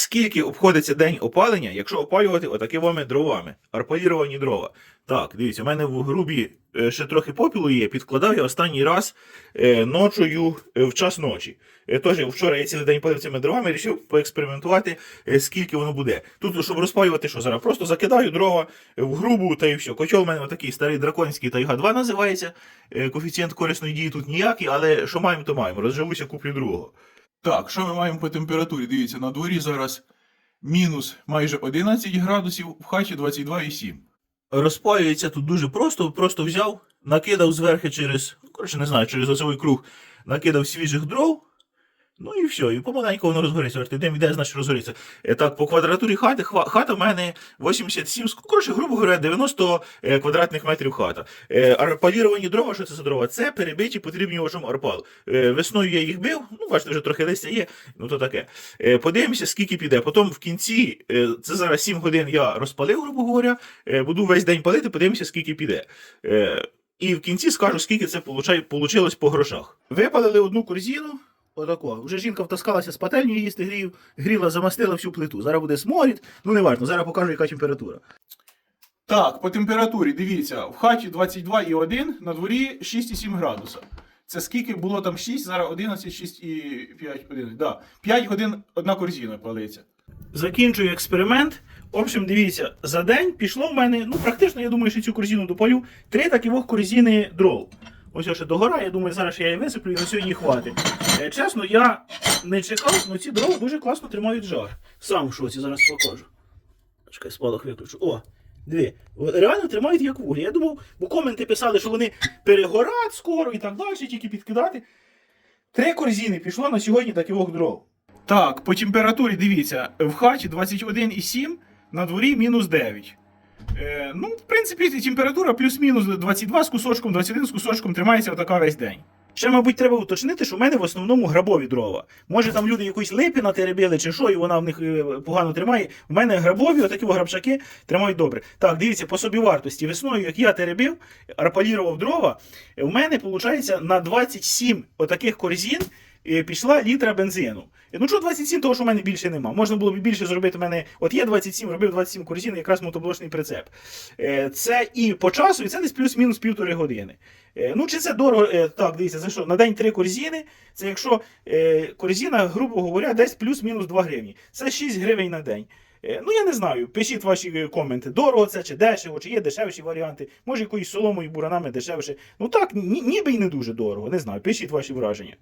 Скільки обходиться день опалення, якщо опалювати отакими дровами, арпаліровані дрова? Так, дивіться, у мене в грубі е, ще трохи попілу є. Підкладав я останній раз е, ночою е, в час ночі. Тож вчора я цілий день палив цими дровами, вирішив поекспериментувати, скільки воно буде. Тут, щоб розпалювати, що зараз? Просто закидаю дрова в грубу та і все. Котел у мене такий старий драконський Тайга 2 називається. Коефіцієнт корисної дії тут ніякий, але що маємо, то маємо. Розживуся, куплю другого. Так, що ми маємо по температурі? Дивіться, на дворі зараз мінус майже 11 градусів, в хаті 22,7. Розпалюється тут дуже просто, просто взяв, накидав зверху через, ну, коротше, не знаю, через оцевий круг, накидав свіжих дров. Ну і все, і помаленьку воно розгориться. Дим йде, значить розгориться. Е, Так, по квадратурі хати, хата в мене 87, коротше, грубо говоря, 90 е, квадратних метрів хата. Е, Арпаліровані дрова, що це за дрова? Це перебиті потрібні очом арпал. Весною я їх бив, ну бачите, вже трохи листя є, ну то таке. Подивимося, скільки піде. Потім в кінці, це зараз 7 годин я розпалив, грубо говоря, буду весь день палити, подивимося, скільки піде. І в кінці скажу, скільки це получилось по грошах. Випалили одну корзину. Отако. Вже жінка втаскалася з пательні їсти грів, гріла, замастила всю плиту. Зараз буде сморід. Ну не важно, зараз покажу, яка температура. Так, по температурі, дивіться, в хаті 22,1, на дворі 6,7 градуса. Це скільки було там 6, зараз 11, 6 і 5, 11. Да. 5 годин одна корзина палиться. Закінчую експеримент. В общем, дивіться, за день пішло в мене, ну практично, я думаю, що цю корзину допалю, три таких корзини дров. Ось ще догора, я думаю, зараз я її висиплю і на сьогодні хватить. Е, Чесно, я не чекав, але ці дрова дуже класно тримають жар. Сам в шоці зараз покажу. Чекай, спалах виключу. О. От Реально тримають як вуглі. Я думав, бо коменти писали, що вони перегорять скоро і так далі, тільки підкидати. Три корзини пішло на сьогодні таких дров. Так, по температурі дивіться, в хаті 21,7, на дворі мінус 9. Е, ну, в принципі, температура плюс-мінус 22 з кусочком, 21 з кусочком тримається отака весь день. Ще, мабуть, треба уточнити, що в мене в основному грабові дрова. Може там люди якусь липі натеребили чи що, і вона в них е, погано тримає. В мене грабові, отакі грабчаки тримають добре. Так, дивіться, по собівартості. Весною, як я теребив, арпалірував дрова, в мене, виходить, на 27 отаких корзин е, пішла літра бензину. Ну що 27, того що в мене більше нема. Можна було б більше зробити в мене. От є 27, робив 27 корзин, якраз мотоблочний прицеп. Е, Це і по часу, і це десь плюс-мінус півтори години. Е, Ну, чи це дорого? Е, Так, дивіться, за що? На день три корзини. Це якщо корзина, грубо говоря, десь плюс-мінус 2 гривні. Це 6 гривень на день. Ну, я не знаю. Пишіть ваші коменти. Дорого це чи дешево, чи є дешевші варіанти. Може, якоюсь соломою, буранами дешевше. Ну так, ні, ніби й не дуже дорого. Не знаю. Пишіть ваші враження.